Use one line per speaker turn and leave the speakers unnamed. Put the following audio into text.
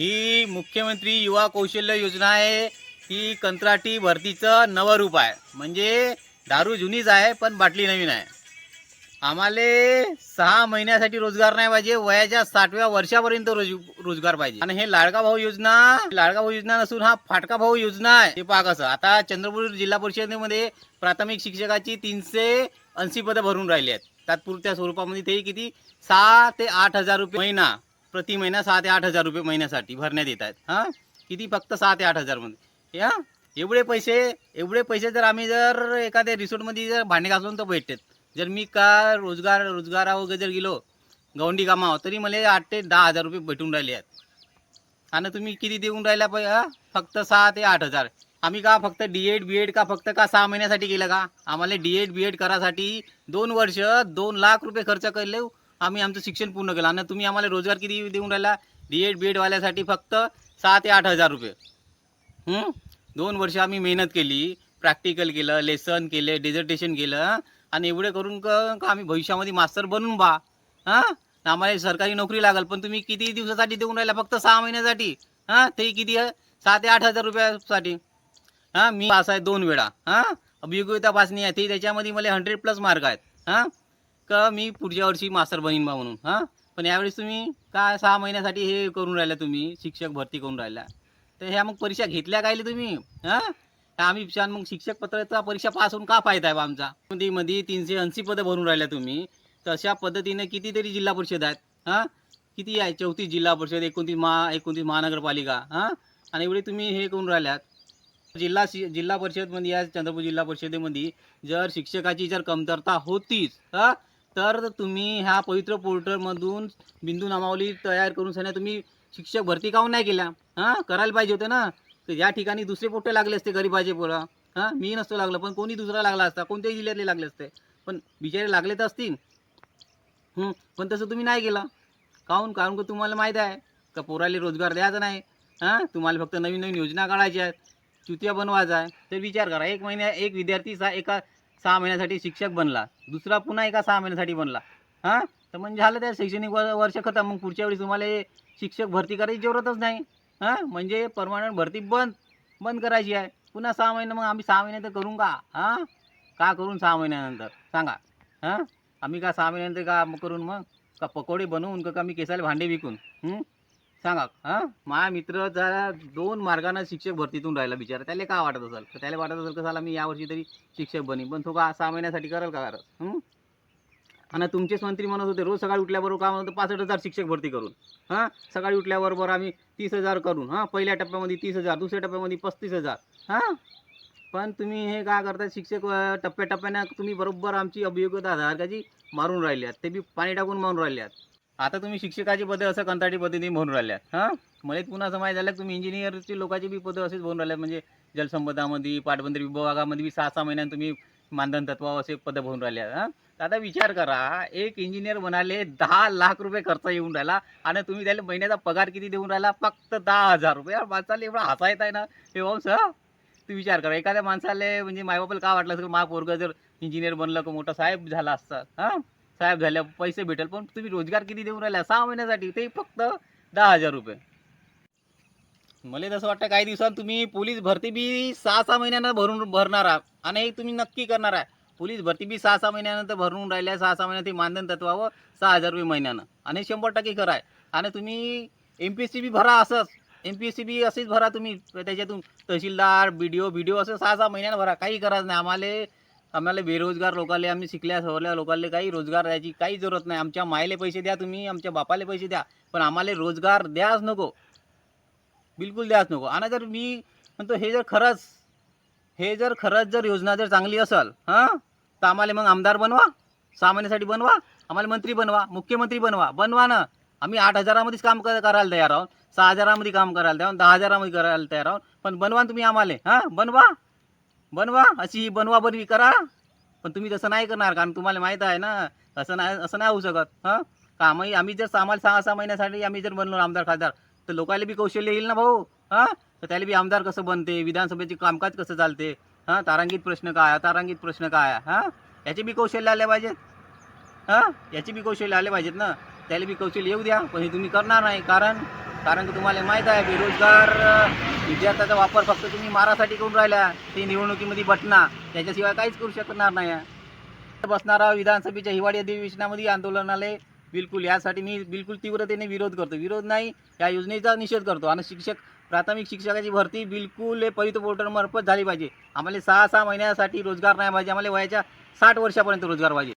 ही मुख्यमंत्री युवा कौशल्य योजना आहे. ही कंत्राटी भरतीचं नवं रूप आहे. म्हणजे दारू जुनीच आहे पण बाटली नवीन आहे. आम्हाला सहा महिन्यासाठी रोजगार नाही पाहिजे वयाच्या साठव्या वर्षापर्यंत रोज रोजगार पाहिजे. आणि हे लाडका भाऊ योजना लाडका भाऊ योजना नसून हा फाटका भाऊ योजना आहे. हे पहा कसं आता चंद्रपूर जिल्हा परिषदेमध्ये प्राथमिक शिक्षकाची तीनशे ऐंशी पदं भरून राहिली आहेत. तात्पुरत्या स्वरूपामध्ये ते किती? सहा ते आठ हजार रुपये महिना. प्रति महिना सहा ते आठ हजार रुपये महिन्यासाठी भरण्यात येत आहेत. हां? किती? फक्त सहा ते आठ हजारमध्ये या एवढे पैसे एवढे पैसे जर आम्ही जर एखाद्या रिसोर्टमध्ये जर भांडे घासलो तर भेटतात. जर मी का रोजगार रोजगारा वगैरे जर गेलो गवंडी कामावर तरी मला आठ ते दहा हजार रुपये भेटून राहिले आहेत. आणि तुम्ही किती देऊन राहिला पाहिजे फक्त सहा ते आठ हजार. आम्ही का फक्त डी एड बी एड का फक्त का सहा महिन्यासाठी केलं का? आम्हाला डी एड बी एड करासाठी दोन वर्ष दोन लाख रुपये खर्च केले आम्ही आमचं शिक्षण पूर्ण केलं. आणि तुम्ही आम्हाला रोजगार किती देऊन राहिला? डी एड बी एडवाल्यासाठी फक्त सहा ते आठ हजार रुपये. दोन वर्ष आम्ही मेहनत केली प्रॅक्टिकल केलं लेसन केले डेझर्टेशन केलं. आणि एवढे करून क- का आम्ही भविष्यामध्ये मास्तर बनून बा. हां? आम्हाला सरकारी नोकरी लागेल पण तुम्ही किती दिवसासाठी देऊन राहिला? फक्त सहा महिन्यासाठी. हां? ते किती आहे? सहा ते आठ हजार रुपयासाठी. हां? मी पास आहे दोन वेळा. हां? अभियोग्यता पासणी आहे. ते त्याच्यामध्ये मला हंड्रेड प्लस मार्क आहेत. हां? का मी पुढच्या वर्षी मास्तर बनीन बा म्हणून हां? पण यावेळेस तुम्ही काय सहा महिन्यासाठी हे करून राहिला तुम्ही शिक्षक भरती करून राहिला? तर ह्या मग परीक्षा घेतल्या कायले तुम्ही हां? आम्ही छान मग शिक्षक पत्राचा परीक्षा पास होऊन का फायदा आहे बा आमचा? मध्ये मध्ये तीनशे ऐंशी पदं भरून राहिल्या तुम्ही. तशा पद्धतीने कितीतरी जिल्हा परिषद आहेत हां? किती आहे? चौतीस जिल्हा परिषद एकोणतीस महा एकोणतीस महानगरपालिका हां? आणि एवढे तुम्ही हे करून राहिल्यात. जिल्हा शि जिल्हा परिषदमध्ये या चंद्रपूर जिल्हा परिषदेमध्ये जर शिक्षकाची जर कमतरता होतीच हां? तर तुम्ही ह्या पवित्र पोर्टलमधून बिंदू नामावली तयार करून सन्या तुम्ही शिक्षक भरती काहून नाही केल्या हां करायला पाहिजे होतं ना? तर या ठिकाणी दुसरे पोट्टे लागले असते गरीबाचे पोरं. हां मी नसतो लागलं पण कोणी दुसरा लागला असता? कोणत्याही जिल्ह्यातले लागले असते. पण बिचारे लागले तर असतील. पण तसं तुम्ही नाही केलं. काहून? कारण का तुम्हाला माहीत आहे का पोराले रोजगार द्यायचा नाही? हां तुम्हाला फक्त नवीन नवीन योजना काढायच्या आहेत. चुतिया बनवायचा आहे. तर विचार करा एक महिन्या एक विद्यार्थीचा एका सहा महिन्यासाठी शिक्षक बनला. दुसरा पुन्हा एका सहा महिन्यासाठी बनला. हां? तर म्हणजे झालं त्या शैक्षणिक वर्ष खतम. मग पुढच्या वेळी तुम्हाला शिक्षक भरती करायची जरूरतच नाही. हां? म्हणजे परमानंट भरती बंद बंद करायची आहे. पुन्हा सहा महिने मग आम्ही सहा महिने तर करून का? हां? का करून सहा महिन्यानंतर? सांगा. हां? आम्ही का सहा महिन्यानंतर का करून मग? का पकोडे बनवून का मी केसाला भांडे विकून? हं? सांगा हां? माझा मित्र जरा दोन मार्गानं शिक्षक भरतीतून राहिला बिचारा. त्याला का वाटत असेल? तर त्याला वाटत असेल कसाला मी यावर्षी तरी शिक्षक बनी? पण तो का सहा महिन्यासाठी करेल का करत आणि तुमचेच मंत्री म्हणत होते रोज सकाळी उठल्याबरोबर का म्हणतो पासष्ट हजार शिक्षक भरती करून. हां? सकाळी उठल्याबरोबर आम्ही तीस हजार करून हां? पहिल्या टप्प्यामध्ये तीस हजार दुसऱ्या टप्प्यामध्ये पस्तीस हजार. हां? पण तुम्ही हे काय करता शिक्षक टप्प्याटप्प्यानं तुम्ही बरोबर आमची अभियोग्यता धारकाची मारून राहिल्यात. ते बी पाणी टाकून मारून राहिल्यात. आता तुम्ही शिक्षकाची पदे असं कंत्राटी पद्धतीने भरून राहिल्यात हां? मला पुन्हा असं माहीत झालं तुम्ही इंजिनियरची लोकांची बी पदं असेच भरून राहिल्यात म्हणजे जलसंपदामध्ये पाटबंदरी विभागामध्ये बी सहा सहा महिन्यात तुम्ही मानधन तत्वावर असे पदं भरून राहिल्यात हां? आता विचार करा एक इंजिनियर बनाले दहा लाख रुपये खर्च येऊन राहिला आणि तुम्ही त्याला महिन्याचा पगार किती देऊन राहिला? फक्त दहा हजार रुपये. यार माणसाला एवढा हसा येत आहे ना हे वंश तू विचार करा एखाद्या माणसाला म्हणजे मायबापाला का वाटलं असं मा पोरगा जर इंजिनियर बनलं का मोठा साहेब झाला असता हां? साहेब झाल्या पैसे भेटेल पण तुम्ही रोजगार किती देऊन राहिला? सहा महिन्यासाठी ते फक्त दहा हजार रुपये. मला तसं वाटतं काही दिवसांत तुम्ही पोलीस भरती बी सहा सहा महिन्यानं भरून भरणार आहात. आणि हे तुम्ही नक्की करणार आहे पोलीस भरती बी सहा सहा महिन्यानंतर भरून राहिल्या सहा सहा महिन्यात ते मानधन तत्वावं सहा हजार रुपये महिन्यानं. आणि शंभर टक्के खरं आहे. आणि तुम्ही M P S C B भरा असंच. M P S C B असेच भरा तुम्ही त्याच्यातून तहसीलदार बी D O B D O असं सहा सहा महिन्यानं भरा. काही गरज नाही. आम्हाला आम्हाला बेरोजगार लोकांना आम्ही शिकल्या सवरल्या लोकांना काही रोजगार द्यायची काही जरूरत नाही. आमच्या मायले पैसे द्या तुम्ही आमच्या बापाले पैसे द्या. पण आम्हाला रोजगार द्याच नको. बिलकुल द्याच नको. आणि जर मी म्हणतो हे जर खरंच हे जर खरंच जर योजना जर चांगली असेल हां? तर आम्हाला मग आमदार बनवा सहा महिन्यासाठी बनवा आम्हाला मंत्री बनवा मुख्यमंत्री बनवा. बनवा ना. आम्ही आठ हजारामध्येच काम कर करायला तयार आहोत. सहा हजारामध्ये काम करायला तयार दहा हजारामध्ये करायला तयार आहोत. पण बनवा ना तुम्ही आम्हाला हां? बनवा. बनवा अशी ही बनवा बनवी करा. पण तुम्ही तसं नाही करणार कारण तुम्हाला माहीत आहे ना असं नाही असं नाही होऊ शकत हां? कामही आम्ही आम्ही जर आम्हाला सहा सहा महिन्यासाठी आम्ही जर बनलो आमदार खासदार तर लोकांना बी कौशल्य येईल ना भाऊ हां? तर त्याला बी आमदार कसं बनते विधानसभेचे कामकाज कसं चालते हां? तारांगीत प्रश्न काय तारांगीत प्रश्न काय हां? याचे बी कौशल्य आले पाहिजेत हां? याचे बी कौशल्य आले पाहिजेत ना त्याला बी कौशल्य येऊ द्या पण हे तुम्ही करणार नाही कारण कारण की तुम्हाला माहीत आहे बेरोजगार विद्यार्थ्याचा वापर फक्त तुम्ही मारासाठी करून राहिला ते निवडणुकीमध्ये बटना त्याच्याशिवाय काहीच करू शकणार नाही. आहे बसणारा विधानसभेच्या हिवाळी अधिवेशनामध्ये आंदोलनाला बिलकुल यासाठी मी बिलकुल तीव्रतेने विरोध करतो. विरोध नाही या योजनेचा निषेध करतो. आणि शिक्षक प्राथमिक शिक्षकाची भरती बिलकुल पवित्र पोर्टलमार्फत झाली पाहिजे. आम्हाला सहा सहा महिन्यासाठी रोजगार नाही पाहिजे. आम्हाला वयाच्या साठ वर्षापर्यंत रोजगार पाहिजे.